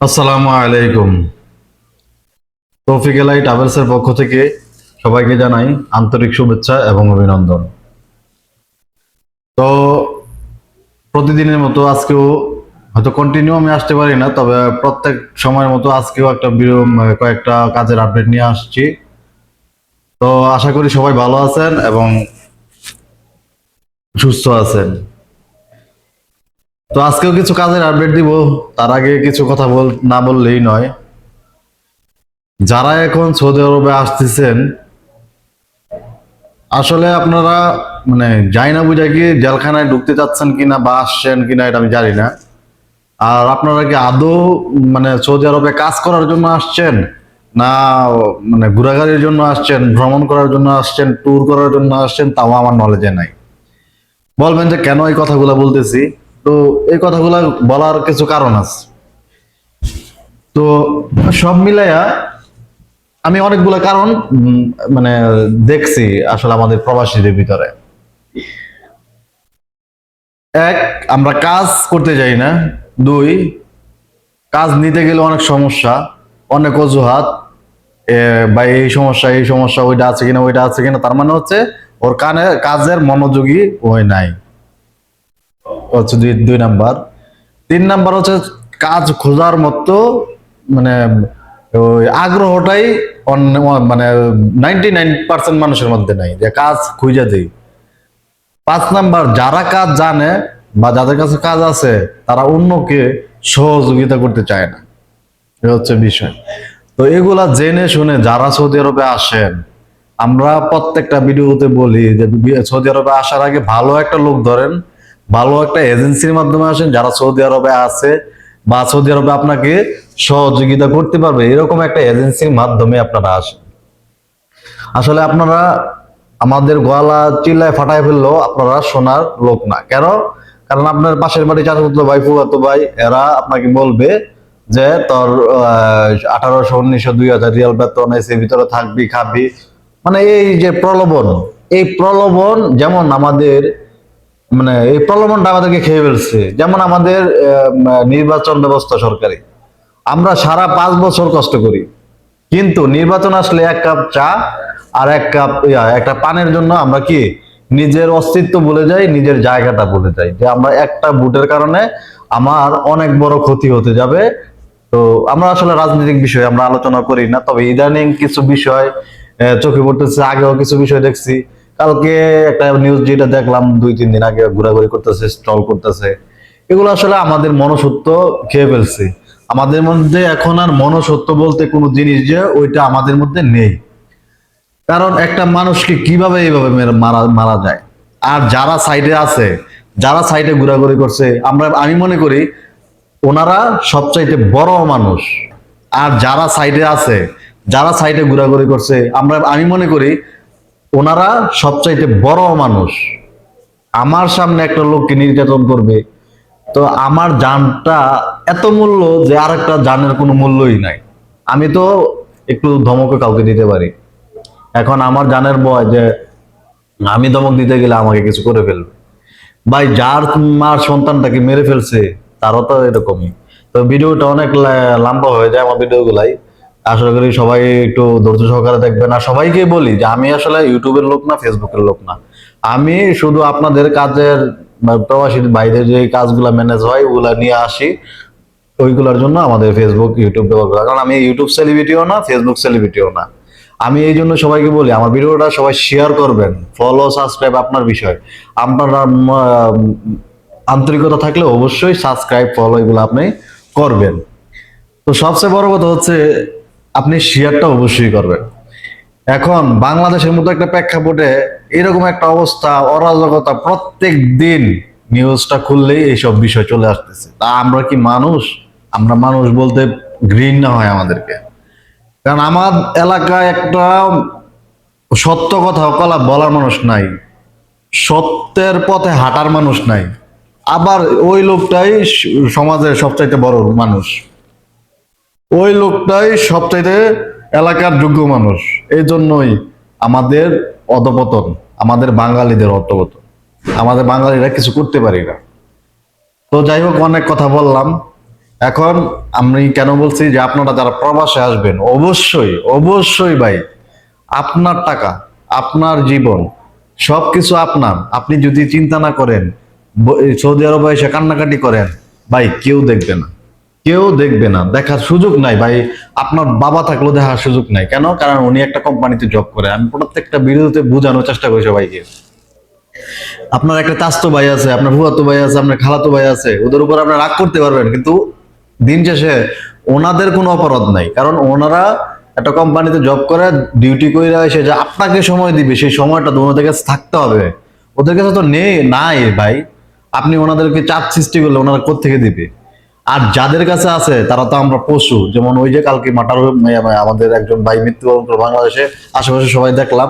আসসালামু আলাইকুম। তৌফিক এলাই ট্রাভেলসের পক্ষ থেকে সবাইকে জানাই আন্তরিক শুভেচ্ছা এবং অভিনন্দন। তো প্রতিদিনের মতো আজকেও হয়তো কন্টিনিউ আমি আসতে পারি না, তবে প্রত্যেক সময়ের মতো আজকেও একটা কয়েকটা কাজের আপডেট নিয়ে আসছি। তো আশা করি সবাই ভালো আছেন এবং সুস্থ আছেন। তো আজকেও কিছু কাজের আপডেট দিব, তার আগে কিছু কথা বল, না বললেই নয়। যারা এখন সৌদি আরবে আসতেছেন, আসলে আপনারা মানে যাই না বুঝা কি, জেলখানায় ঢুকতে চাচ্ছেন কিনা বা আসছেন কিনা এটা আমি জানি না। আর আপনারা কি আদৌ মানে সৌদি আরবে কাজ করার জন্য আসছেন? না মানে ঘোরাঘুরির জন্য আসছেন, ভ্রমণ করার জন্য আসছেন ট্যুর করার জন্য আসছেন, তাও আমার নলেজে নাই। বলবেন যে কেন এই কথাগুলো বলতেছি? তো এই কথাগুলো বলার কিছু কারণ আছে। তো সব মিলাইয়া আমি অনেকগুলো কারণ মানে দেখছি আসলে আমাদের প্রবাসীদের ভিতরে। এক, আমরা কাজ করতে যাই না। দুই, কাজ নিতে গেলে অনেক সমস্যা, অনেক অজুহাত। বা এই সমস্যা এই সমস্যা, ওইটা আছে কিনা, ওইটা আছে কিনা, তার মানে হচ্ছে ওর কানে, কাজের মনোযোগী ওই নাই। হচ্ছে দুই দুই নাম্বার। তিন নাম্বার হচ্ছে কাজ খোঁজার মতো মানে ওই আগ্রহটাই মানে নাইনটি নাইন পার্সেন্ট মানুষের মধ্যে নাই, যে কাজ খুঁজে দেই। পাঁচ নাম্বার, যারা কাজ জানে বা যাদের কাছে কাজ আছে, তারা অন্যকে সহযোগিতা করতে চায় না। এ হচ্ছে বিষয়। তো এগুলা জেনে শুনে যারা সৌদি আরবে আসেন, আমরা প্রত্যেকটা ভিডিওতে বলি যে সৌদি আরবে আসার আগে ভালো একটা লোক ধরেন ভালো একটা এজেন্সির মাধ্যমে আসেন, যারা সৌদি আরবে আছে বা সৌদি আরবে আপনাকে সহযোগিতা করতে পারবে, এরকম একটা এজেন্সির মাধ্যমে আপনারা আসেন। আসলে আপনারা আমাদের গলা চিল্লায় ফাটায় ফেললেও আপনারা শোনার লোক না। কেন? কারণ আপনার পাশের বাড়ি চাচাতো ভাই ফুয়াতো ভাই, এরা আপনাকে বলবে যে তোর আঠারোশো, উনিশশো, দুই হাজার রিয়াল বেতন এসে ভিতরে থাকবি, খাবি। মানে এই যে প্রলোভন, এই প্রলোভন যেমন আমাদের মানে এই প্রলোভনটা আমাদেরকে খেয়ে ফেলছে। যেমন আমাদের নির্বাচন ব্যবস্থা সরকারি। আমরা সারা পাঁচ বছর কষ্ট করি। কিন্তু নির্বাচন আসলে এক কাপ চা আর এক কাপ একটা পানের জন্য আমরা কি নিজের অস্তিত্ব বলে যাই, নিজের জায়গাটা বলে যাই। যে আমরা একটা ভোটের কারণে আমার অনেক বড় ক্ষতি হতে যাবে। তো আমরা আসলে রাজনৈতিক বিষয়ে আমরা আলোচনা করি না। তবে ইদানিং কিছু বিষয় চোখে পড়তেছে, আগেও কিছু বিষয় দেখছি। কালকে একটা নিউজ যেটা দেখলাম দুই, তিন দিন আগে ঘোরাঘুরি করতেছে স্টল করতেছে। এগুলো আসলে আমাদের মনসত্ব খেয়ে ফেলছে। আমাদের মধ্যে এখন আর মনসত্ব বলতে কোনো জিনিস যে ওইটা আমাদের মধ্যে নেই। কারণ একটা মানুষকে কীভাবে এইভাবে মারা মারা যায়? আর যারা সাইডে আছে, যারা সাইডে ঘোরাঘুরি করছে, আমরা, আমি মনে করি ওনারা সবচাইতে বড় মানুষ। আর যারা সাইডে আছে, যারা সাইডে ঘোরাঘুরি করছে, আমরা, আমি মনে করি ওনারা সবচাইতে বড় মানুষ। আমার সামনে একটা লোককে নির্যাতন করবে। তো আমার জানটা এত মূল্য যে আর একটা জানের কোনো মূল্যই নাই। আমি তো একটু ধমকে কাউকে দিতে পারি। এখন আমার জানের ভয় যে আমি ধমক দিতে গেলে আমাকে কিছু করে ফেলবে। ভাই, যার মার সন্তানটাকে মেরে ফেলছে, তারও তো এরকমই। তো ভিডিওটা অনেক লম্বা হয়ে যায় আমার ভিডিওগুলাই। আশা করি সবাই একটু ধৈর্য সহকারে দেখবেন। আর সবাইকে বলি যে, আমি আসলে ইউটিউবের লোক না, ফেসবুকের লোক না। আমি শুধু আপনাদের কাজের প্রবাসী বাইরে যে কাজগুলা ম্যানেজ হয়, ওগুলা নিয়ে আসি। ওইগুলোর জন্য আমাদের ফেসবুক ইউটিউব ব্যবহার করা। কারণ আমি ইউটিউব সেলিব্রিটিও না ফেসবুক সেলিব্রিটিও না। আমি এই জন্য সবাইকে বলি, আমার ভিডিওটা সবাই শেয়ার করবেন। ফলো সাবস্ক্রাইব আপনার বিষয়। আপনার আন্তরিকতা থাকলে অবশ্যই সাবস্ক্রাইব ফলো এগুলো আপনি করবেন। তো সবচেয়ে বড় কথা হচ্ছে আপনি শেয়ারটা অবশ্যই করবেন। এখন বাংলাদেশের মতো একটা প্রেক্ষাপটে এরকম একটা অবস্থা, অরাজকতা প্রত্যেক দিন নিউজটা খুললেই এইসব বিষয় চলে আসতেছে। তা আমরা কি মানুষ? আমরা মানুষ বলতে ঘৃণা হয় আমাদেরকে। কারণ আমার এলাকায় একটা সত্য কথা কলা বলার মানুষ নাই। সত্যের পথে হাঁটার মানুষ নাই। আবার ওই লোকটাই সমাজের সবচাইতে বড় মানুষ। ওই লোকটাই সবচাইতে এলাকার যোগ্য মানুষ। এই জন্যই আমাদের অধপতন, আমাদের বাঙালিদের অধপতন। আমাদের বাঙালিরা কিছু করতে পারি না। তো যাই হোক, অনেক কথা বললাম। এখন আমি কেন বলছি যে আপনারা যারা প্রবাসে আসবেন, অবশ্যই অবশ্যই ভাই, আপনার টাকা, আপনার জীবন, সবকিছু আপনার। আপনি যদি চিন্তা না করেন সৌদি আরবে এসে কান্নাকাটি করেন, ভাই, কেউ দেখবে না। কেউ দেখবে না, দেখার সুযোগ নাই। ভাই, আপনার বাবা থাকলেও দেখার সুযোগ নাই। কেন? কারণ উনি একটা কোম্পানিতে জব করে। আমি প্রত্যেকটা ভিডিওতে বোঝানোর চেষ্টা করি সবাইকে। আপনার একটা চাস্তো ভাই আছে, আপনার ফুয়াতো ভাই আছে, আপনার খালাতো ভাই আছে, ওদের উপর আপনার রাগ করতে পারবেন, কিন্তু দিন শেষে ওনাদের কোনো অপরাধ নাই। কারণ ওনারা একটা কোম্পানিতে জব করে ডিউটি করে এসে যে আপনাকে সময় দিবে, সেই সময়টা তো ওনাদের কাছে থাকতে হবে। ওদের কাছে তো নেই নাই ভাই। আপনি ওনাদেরকে চাপ সৃষ্টি করলে ওনারা কোথেকে দিবে? আর যাদের কাছে আছে, তারা তো আমরা পশু। যেমন ওই যে কালকে মাটার আমাদের একজন ভাই মৃত্যুবরণ করল বাংলাদেশে, আশেপাশে সবাই দেখলাম।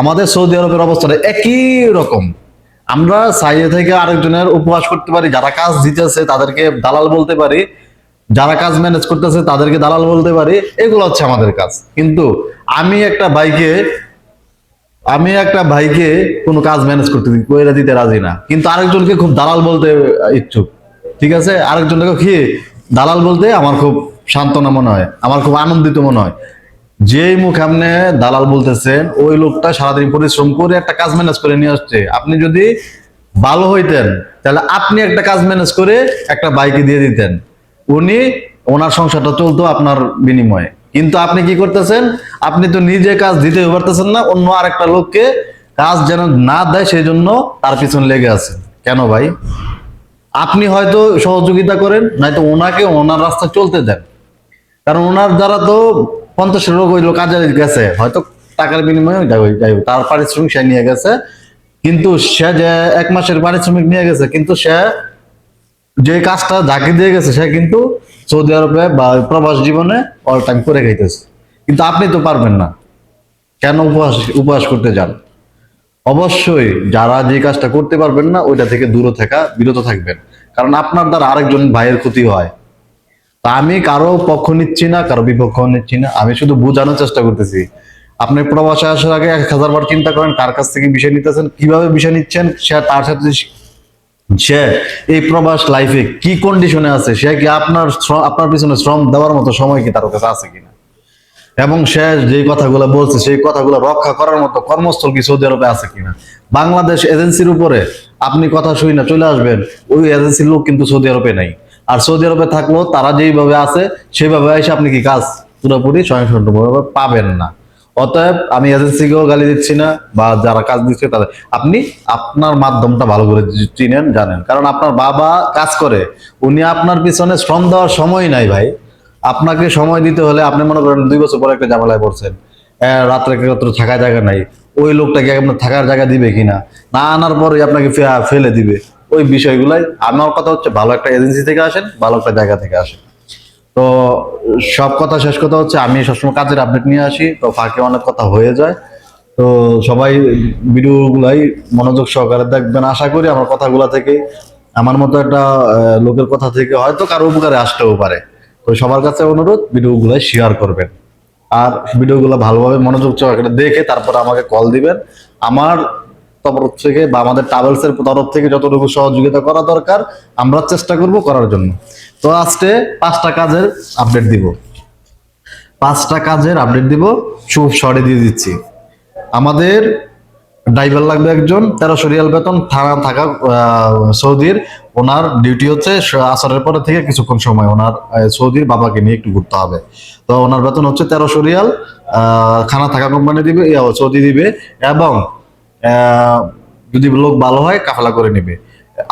আমাদের সৌদি আরবের অবস্থাটা একই রকম। আমরা সাইডে থেকে আরেকজনের উপহাস করতে পারি, যারা কাজ দিতেছে তাদেরকে দালাল বলতে পারি, যারা কাজ ম্যানেজ করতেছে তাদেরকে দালাল বলতে পারি, এগুলো হচ্ছে আমাদের কাজ। কিন্তু আমি একটা ভাইকে, আমি একটা ভাইকে কোনো কাজ ম্যানেজ করতে দিই দিতে রাজি না। কিন্তু আরেকজনকে খুব দালাল বলতে ইচ্ছুক। ঠিক আছে? আরেকজনকে কি দালাল বলতে আমার খুব সান্ত্বনা মনে হয়, আমার খুব আনন্দিত মনে হয়। যেই মুখ আপনি দালাল বলতেছেন, ওই লোকটা সারাদিন পরিশ্রম করে একটা কাজ ম্যানেজ করে নিয়ে আসছে। আপনি যদি ভালো হইতেন, তাহলে আপনি একটা কাজ ম্যানেজ করে একটা বাইকে দিয়ে দিতেন। উনি, ওনার সংসারটা চলতো আপনার বিনিময়ে। কিন্তু আপনি কি করতেছেন? আপনি তো নিজে কাজ দিতে পারতেছেন না, অন্য আরেকটা লোককে কাজ যেন না দেয়, সেই জন্য তার পিছনে লেগে আছেন। কেন ভাই? আপনি হয়তো সহযোগিতা করেন, নয়তো ওনাকে ওনার রাস্তা চলতে দেন। কারণ ওনার দ্বারা তো পঞ্চাশ লোক হইল কাজে গেছে, হয়তো টাকার বিনিময়ে তার পারিশ্রমিক সে নিয়ে গেছে, কিন্তু সে যে এক মাসের পারিশ্রমিক নিয়ে গেছে, কিন্তু সে যে কাজটা যাকে দিয়ে গেছে, সে কিন্তু সৌদি আরবে বা প্রবাস জীবনে অল টাইম করে খাইতেছে। কিন্তু আপনি তো পারবেন না। কেন উপহাস উপহাস করতে যান? অবশ্যই যারা যে কাজটা করতে পারবেন না, ওইটা থেকে দূরে থাকা, বিরত থাকবেন। কারণ আপনার দ্বারা আরেকজন ভাইয়ের ক্ষতি হয়। তা আমি কারও পক্ষ নিচ্ছি না, কারও বিপক্ষ নিচ্ছি না। আমি শুধু বোঝানোর চেষ্টা করতেছি। আপনি প্রবাসে আসার আগে এক হাজার বার চিন্তা করেন, কার কাছ থেকে বিষয় নিতেছেন, কীভাবে বিষয় নিচ্ছেন, সে তার সাথে সে এই প্রবাস লাইফে কি কন্ডিশনে আছে, সে কি আপনার আপনার পিছনে শ্রম দেওয়ার মতো সময় কি তার কাছে আছে কিনা? এবং সে যে কথাগুলো বলছে, সেই কথাগুলো রক্ষা করার মতো কর্মস্থল কি সৌদি আরবে আছে কিনা? বাংলাদেশ এজেন্সির উপরে আপনি কথা শুই না, চলে আসবেন, ওই এজেন্সির লোক কিন্তু সৌদি আরবে নাই। আর সৌদি আরবে থাকলেও তারা যেইভাবে আছে সেইভাবে এসে আপনি কি কাজ পুরোপুরি স্বয়ংসম্পূর্ণভাবে পাবেন না। অতএব আমি এজেন্সিকেও গালি দিচ্ছি না, বা যারা কাজ দিচ্ছে তাদের, আপনি আপনার মাধ্যমটা ভালো করে চিনেন, জানেন। কারণ আপনার বাবা কাজ করে, উনি আপনার পিছনে শ্রম দেওয়ার সময় নাই ভাই। আপনাকে সময় দিতে হলে আপনি মনে করেন দুই বছর পরে একটা জামালায় পড়ছেন। রাত্রে রাত্র থাকার জায়গা নাই। ওই লোকটাকে আপনার থাকার জায়গা দিবে কিনা? না আনার পরে আপনাকে ফেলে দিবে। ওই বিষয়গুলাই আমার কথা হচ্ছে ভালো একটা এজেন্সি থেকে আসেন, ভালো একটা জায়গা থেকে আসেন। তো সব কথা, শেষ কথা হচ্ছে আমি সবসময় কাজের আপডেট নিয়ে আসি, তো ফাঁকে অনেক কথা হয়ে যায়। তো সবাই ভিডিওগুলাই মনোযোগ সহকারে দেখবেন। আশা করি আমার কথাগুলা থেকে, আমার মতো একটা লোকের কথা থেকে হয়তো কারও উপকারে আসতেও পারে। তো সবার কাছে অনুরোধ, ভিডিওগুলো শেয়ার করবেন। আর ভিডিওগুলো ভালোভাবে মনোযোগ সহকারে দেখে তারপর আমাকে কল দিবেন। আমার তরফ থেকে বা আমাদের ট্রাভেলস এর তরফ থেকে যতটুকু সহযোগিতা করা দরকার, আমরা চেষ্টা করব করার জন্য। তো আজকে পাঁচটা কাজের আপডেট দিব। পাঁচটা কাজের আপডেট দিব। খুব শর্টে দিয়ে দিচ্ছি। আমাদের ড্রাইভার লাগবে একজন, তেরোশো রিয়াল বেতন, থানা থাকা সৌদির। ওনার ডিউটি হচ্ছে আসরের পরে থেকে কিছুক্ষণ সময় ওনার সৌদির বাবাকে নিয়ে একটু ঘুরতে হবে। তো ওনার বেতন হচ্ছে তেরোশো রিয়াল খানা থাকা কোম্পানি দিবে সৌদি দিবে, এবং যদি লোক ভালো হয়, কাফেলা করে নিবে।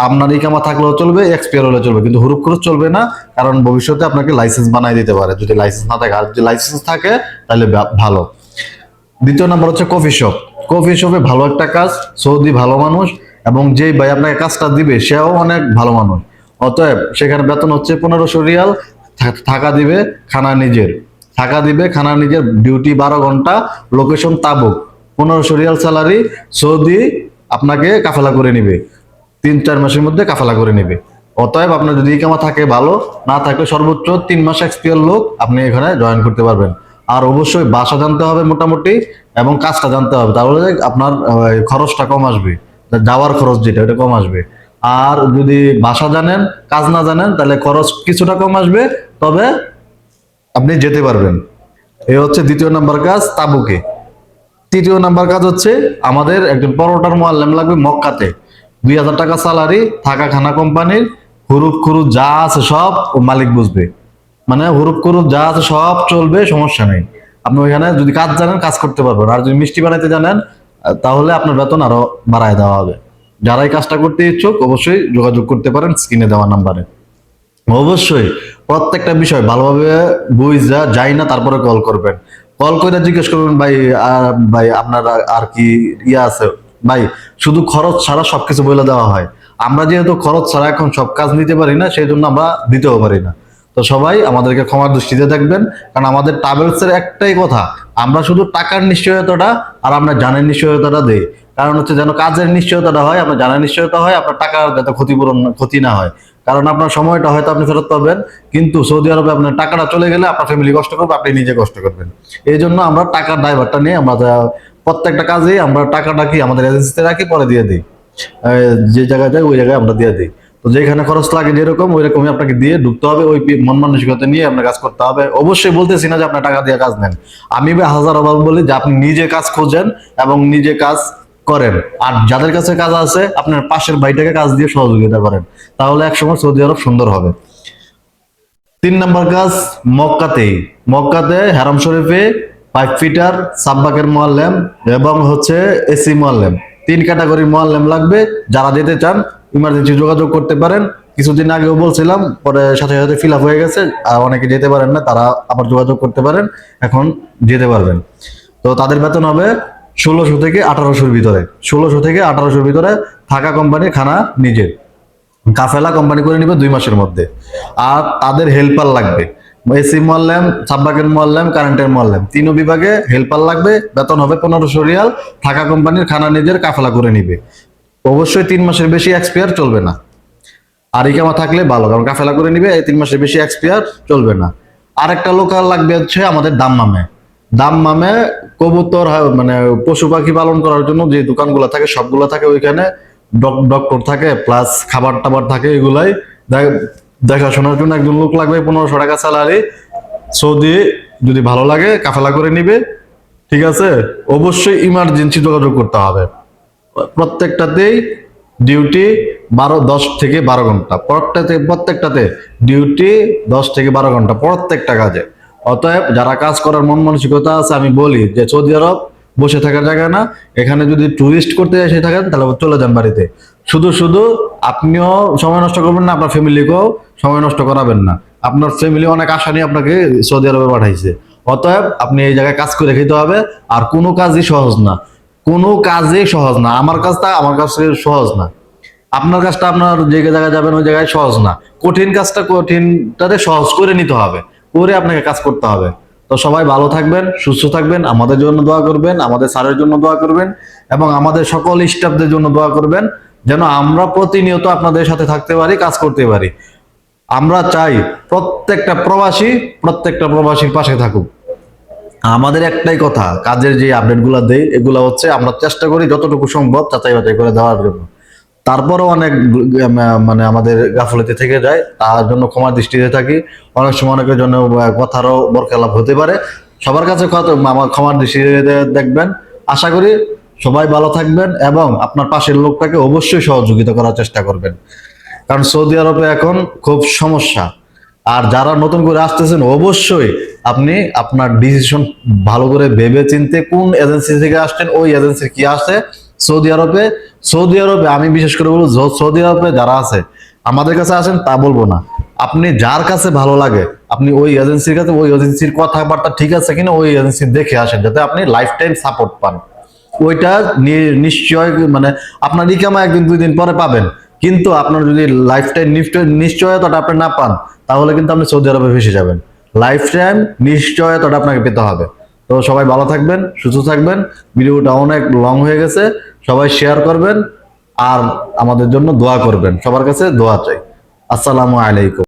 আপনার ইকামা থাকলেও চলবে এক্সপিয়ার হলে চলবে, কিন্তু হুরুপ খরচ চলবে না, কারণ ভবিষ্যতে আপনাকে লাইসেন্স বানাই দিতে পারে। যদি লাইসেন্স না থাকে, আর যদি লাইসেন্স থাকে, তাহলে ভালো। দ্বিতীয় নাম্বার হচ্ছে কফি শপ কফি শপে ভালো একটা কাজ, সৌদি ভালো মানুষ এবং যেই ভাই আপনাকে কাজটা দিবে, সেও অনেক ভালো মানুষ। অতএব সেখানে বেতন হচ্ছে পনেরোশো রিয়াল থাকা দিবে খানা নিজের। থাকা দিবে খানা নিজের ডিউটি বারো ঘণ্টা লোকেশন তাবুক। পনেরোশো রিয়াল স্যালারি সৌদি আপনাকে কাফেলা করে নিবে। তিন, চার মাসের মধ্যে কাফেলা করে নেবে। অতএব আপনার যদি ইকামা থাকে ভালো, না থাকে সর্বোচ্চ তিন মাস এক্সপিরিয়ার লোক আপনি এখানে জয়েন করতে পারবেন। আর অবশ্যই বাসা জানতে হবে মোটামুটি এবং কাজটা জানতে হবে, তাহলে আপনার খরচটা কম আসবে। যাওয়ার খরচ যেটা, ওটা কম আসবে। আর যদি ভাষা জানেন, কাজ না জানেন, তাহলে খরচ কিছুটা কম আসবে, তবে আপনি যেতে পারবেন। এ হচ্ছে দ্বিতীয় নাম্বার কাজ, তাবুকে। তৃতীয় নাম্বার কাজ হচ্ছে আমাদের একজন পরোটার মোয়াল্লাম লাগবে মক্কাতে। দুই হাজার টাকা স্যালারি থাকা খানা কোম্পানির, হুরুপ খুরুপ যা আছে সব মালিক বুঝবে। মানে হুরুপ খুরুপ যা আছে সব চলবে, সমস্যা নেই। আপনি ওইখানে যদি কাজ জানেন, কাজ করতে পারবেন। আর যদি মিষ্টি বানাইতে জানেন তাহলে আপনার বেতন আরও বাড়ায় দেওয়া হবে। যারা এই কাজটা করতে ইচ্ছুক, অবশ্যই যোগাযোগ করতে পারেন স্ক্রিনে দেওয়া নাম্বারে। অবশ্যই প্রত্যেকটা বিষয় ভালোভাবে বুঝা যায় না, তারপরে কল করবেন। কল করে জিজ্ঞেস করবেন, ভাই ভাই, আপনার আর কি ইয়ে আছে? ভাই, শুধু খরচ ছাড়া সবকিছু বলে দেওয়া হয়। আমরা যেহেতু খরচ ছাড়া এখন সব কাজ নিতে পারি না সেই জন্য আমরা দিতেও পারি না। তো সবাই আমাদেরকে ক্ষমার দৃষ্টিতে দেখবেন, কারণ আমাদের ট্রাভেলস এর একটাই কথা, আমরা শুধু টাকার নিশ্চয়তাটা আর আমরা জানের নিশ্চয়তাটা দেই। কারণ হচ্ছে যেন কাজের নিশ্চয়তাটা হয়, আপনার জানার নিশ্চয়তা হয়, আপনার টাকার যাতে ক্ষতিপূরণ, ক্ষতি না হয়। কারণ আপনার সময়টা হয়তো আপনি ফেরত পাবেন, কিন্তু সৌদি আরবে আপনার টাকাটা চলে গেলে আপনার ফ্যামিলি কষ্ট করবে, আপনি নিজে কষ্ট করবেন। এই জন্য আমরা টাকার ড্রাইভারটা নিয়ে আমরা প্রত্যেকটা কাজে আমরা টাকাটা কি আমাদের এজেন্সিতে রাখি, পরে দিয়ে দিই। যে জায়গায় যাই, ওই জায়গায় আমরা দিয়ে দিই। তো যেখানে খরচ লাগে যেরকম ওই রকমই আপনাকে দিয়ে ঢুকতে হবে। ওই মন মানসিকতা নিয়ে আপনার কাজ করতে হবে। অবশ্যই বলতেছি না যে আপনার টাকা দিয়ে কাজ নেন। আমি হাজার অভাব বলি যে আপনি নিজে কাজ খোঁজেন এবং নিজে কাজ করেন। আর যাদের কাছে কাজ আছে, আপনার পাশের ভাইটাকে কাজ দিয়ে সহযোগিতা করেন। তাহলে একসময় সৌদি আরব সুন্দর হবে। তিন নম্বর কাজ, মক্কাতেই। মক্কাতে হারাম শরীফে পাইপ ফিটার সাব্বাকের মোয়াল্লেম এবং হচ্ছে এসি মোয়াল্লেম। তিন ক্যাটাগরির মোয়াল্লেম লাগবে। যারা যেতে চান ইমার্জেন্সি যোগাযোগ করতে পারেন। কিছুদিন আগেও বলছিলাম, পরে সাথে সাথে ফিল আপ হয়ে গেছে। আর অনেকে যেতে পারেন না, তারা আবার যোগাযোগ করতে পারেন। এখন যেতে পারবেন। তো তাদের বেতন হবে ষোলোশো থেকে আঠারোশোর ভিতরে। ষোলোশো থেকে আঠারোশোর ভিতরে থাকা কোম্পানির খানা, নিজের। কাফেলা কোম্পানি করে নিবে দুই মাসের মধ্যে। আর তাদের হেল্পার লাগবে। এসি মোয়াল্লাম, সাব্বাকের মোয়াল্লাম কারেন্টের মোয়াল্লাম। তিন বিভাগে হেল্পার লাগবে। বেতন হবে পনেরোশো রিয়াল। থাকা কোম্পানির খানা, নিজের কাফেলা করে নিবে। অবশ্যই তিন মাসের বেশি এক্সপায়ার চলবে না। আর ইকামা থাকলে ভালো, কারণ কাফেলা করে নিবে তিন মাসের বেশি এক্সপায়ার চলবে না। আরেকটা লোকাল লাগবে হচ্ছে আমাদের দাম্মামে। দাম্মামে কবুতর মানে পশু পাখি পালন করার জন্য যে দোকানগুলো থাকে, সবগুলো থাকে ওইখানে। ডক- ডক্টর থাকে প্লাস খাবার টাবার থাকে, এগুলাই। দেখাশোনার জন্য একজন লোক লাগবে, পনেরোশো টাকা স্যালারি সৌদি যদি ভালো লাগে, কাফেলা করে নিবে। ঠিক আছে? অবশ্যই ইমার্জেন্সি যোগাযোগ করতে হবে। প্রত্যেকটাতেই ডিউটি বারো, দশ থেকে বারো ঘণ্টা। প্রত্যেকটাতে প্রত্যেকটাতে ডিউটি দশ থেকে বারো ঘণ্টা প্রত্যেকটা কাজে। অতএব যারা কাজ করার মন মানসিকতা আছে, আমি বলি যে সৌদি আরব বসে থাকার জায়গা না। এখানে যদি টুরিস্ট করতে এসে থাকেন, তাহলে চলে যান বাড়িতে। শুধু শুধু আপনিও সময় নষ্ট করবেন না, আপনার ফ্যামিলিকেও সময় নষ্ট করাবেন না। আপনার ফ্যামিলি অনেক আশা নিয়ে আপনাকে সৌদি আরবে পাঠাইছে। অতএব আপনি এই জায়গায় কাজ করে খেতে হবে, আর কোনো কাজই সহজ না। কোনো কাজই সহজ না। আমার কাজটা আমার কাছে সহজ না। আপনার কাজটা আপনার যে জায়গায় যাবেন, ওই জায়গায় সহজ না। কঠিন কাজটা কঠিনটাতে সহজ করে নিতে হবে। করে আপনাকে কাজ করতে হবে। তো সবাই ভালো থাকবেন, সুস্থ থাকবেন, আমাদের জন্য দোয়া করবেন, আমাদের স্যারের জন্য দোয়া করবেন এবং আমাদের সকল স্টাফদের জন্য দোয়া করবেন যেন আমরা প্রতিনিয়ত আপনাদের সাথে থাকতে পারি, কাজ করতে পারি। আমরা চাই প্রত্যেকটা প্রবাসী প্রত্যেকটা প্রবাসীর পাশে থাকুক। আমাদের একটাই কথা, কাজের যে আপডেটগুলো দেই, এগুলো হচ্ছে আমরা চেষ্টা করি যতটুকু সম্ভব যাচাই বাছাই করে দেওয়ার জন্য। তারপরেও অনেক মানে আমাদের গাফলতি থেকে যায়, তার জন্য ক্ষমা দৃষ্টিতে থাকি। অনেক সময় অনেকের জন্য কথারও বরখেলাপ হতে পারে। সবার কাছে আমার ক্ষমার দৃষ্টিতে দেখবেন। আশা করি সবাই ভালো থাকবেন এবং আপনার পাশের লোকটাকে অবশ্যই সহযোগিতা করার চেষ্টা করবেন। কারণ সৌদি আরবে এখন খুব সমস্যা। আর যারা নতুন করে আসতেছেন, অবশ্যই আপনি আপনার ডিসিশন ভালো করে ভেবে চিনতে কোন এজেন্সি থেকে আসছেন, ওই এজেন্সি কি আছে? সৌদি আরবে সৌদি আরবে আমি বিশেষ করে বলব সৌদি আরবে যারা আছে, আমাদের কাছে আসেন তা বলব না। আপনি যার কাছে ভালো লাগে, আপনি ওই এজেন্সির কাছে, ওই এজেন্সির কথাবার্তা ঠিক আছে কিনা, ওই এজেন্সি দেখে আসেন, যাতে আপনি লাইফ টাইম সাপোর্ট পান। ওইটা নিশ্চয় মানে আপনার ইকামা একদিন, দুই দিন পরে পাবেন। কিন্তু আপনার যদি লাইফ টাইম নিশ্চয়তাটা আপনি না পান, তাহলে কিন্তু আপনি সৌদি আরবে ফেসে যাবেন। লাইফ টাইম নিশ্চয়তাটা আপনাকে পেতে হবে। তো সবাই ভালো থাকবেন, সুস্থ থাকবেন। ভিডিওটা অনেক লং হয়ে গেছে, সবাই শেয়ার করবেন আর আমাদের জন্য দোয়া করবেন। সবার কাছে দোয়া চাই। আসসালামু আলাইকুম।